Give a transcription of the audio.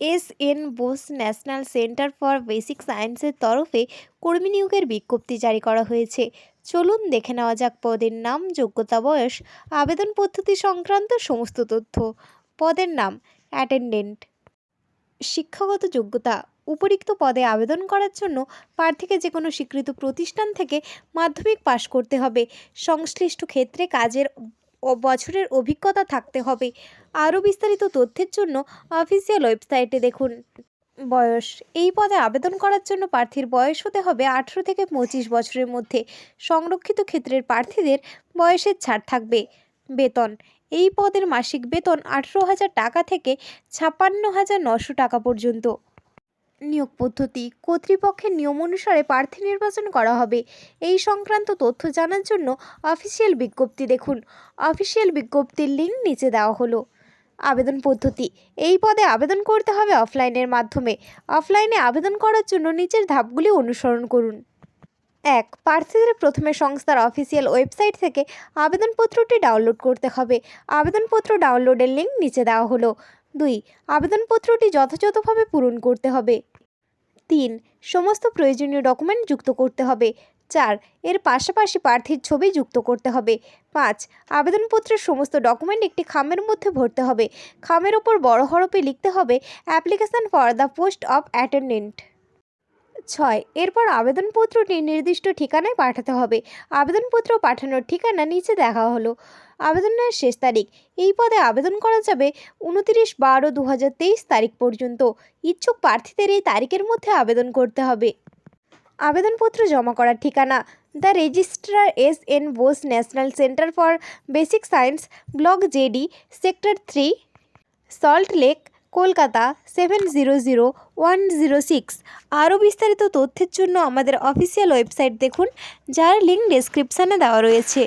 S N Bose national centre for basic সায়েন্সের তরফে কর্মী নিয়োগের বিজ্ঞপ্তি জারি করা হয়েছে। চলুন দেখে নেওয়া যাক পদের নাম, যোগ্যতা, বয়স, আবেদন পদ্ধতি সংক্রান্ত সমস্ত তথ্য। পদের নাম, অ্যাটেন্ডেন্ট। শিক্ষাগত যোগ্যতা, উপরিক্ত পদে আবেদন করার জন্য প্রার্থীকে যে কোনো স্বীকৃত প্রতিষ্ঠান থেকে মাধ্যমিক পাশ করতে হবে। সংশ্লিষ্ট ক্ষেত্রে কাজের ও- বছরের অভিজ্ঞতা থাকতে হবে। আরও বিস্তারিত তথ্যের জন্য অফিসিয়াল ওয়েবসাইটে দেখুন। বয়স, এই পদে আবেদন করার জন্য প্রার্থীর বয়স হতে হবে আঠেরো থেকে পঁচিশ বছরের মধ্যে। সংরক্ষিত ক্ষেত্রের প্রার্থীদের বয়সের ছাড় থাকবে। বেতন, এই পদের মাসিক বেতন আঠেরো হাজার টাকা থেকে ছাপ্পান্ন হাজার নশো টাকা পর্যন্ত। নিয়োগ পদ্ধতি কর্তৃপক্ষের নিয়ম অনুসারে প্রার্থী নির্বাচন করা হবে। এই সংক্রান্ত তথ্য জানার জন্য অফিসিয়াল বিজ্ঞপ্তি দেখুন। অফিসিয়াল বিজ্ঞপ্তির লিঙ্ক নিচে দেওয়া হলো। আবেদন পদ্ধতি। এই পদে আবেদন করতে হবে অফলাইনের মাধ্যমে। অফলাইনে আবেদন করার জন্য নিচের ধাপগুলি অনুসরণ করুন। এক, প্রার্থীদের প্রথমে সংস্থার অফিসিয়াল ওয়েবসাইট থেকে আবেদনপত্রটি ডাউনলোড করতে হবে। আবেদনপত্র ডাউনলোডের লিঙ্ক নিচে দেওয়া হলো। দুই, আবেদনপত্রটি যথাযথভাবে পূরণ করতে হবে। তিন, সমস্ত প্রয়োজনীয় ডকুমেন্ট যুক্ত করতে হবে। চার, এর পাশাপাশি প্রার্থীর ছবি যুক্ত করতে হবে। পাঁচ, আবেদনপত্রের সমস্ত ডকুমেন্ট একটি খামের মধ্যে ভরতে হবে। খামের ওপর বড় হরপে লিখতে হবে application for the post of attendant. ছয়। এরপর আবেদনপত্রটি নির্দিষ্ট ঠিকানায় পাঠাতে হবে। আবেদনপত্র পাঠানোর ঠিকানা নিচে দেখা হলো। আবেদনের শেষ তারিখ। এই পদে আবেদন করা যাবে উনতিরিশ বারো দু তারিখ পর্যন্ত। ইচ্ছুক প্রার্থীদের এই তারিখের মধ্যে আবেদন করতে হবে। আবেদনপত্র জমা করার ঠিকানা। The registrar S N Bose national centre for basic science, block JD sector three, salt lake Kolkata seven zero zero one zero six আরও বিস্তারিত তথ্যের জন্য আমাদের অফিসিয়াল ওয়েবসাইট দেখুন, যার লিঙ্ক ডেসক্রিপশানে দেওয়া রয়েছে।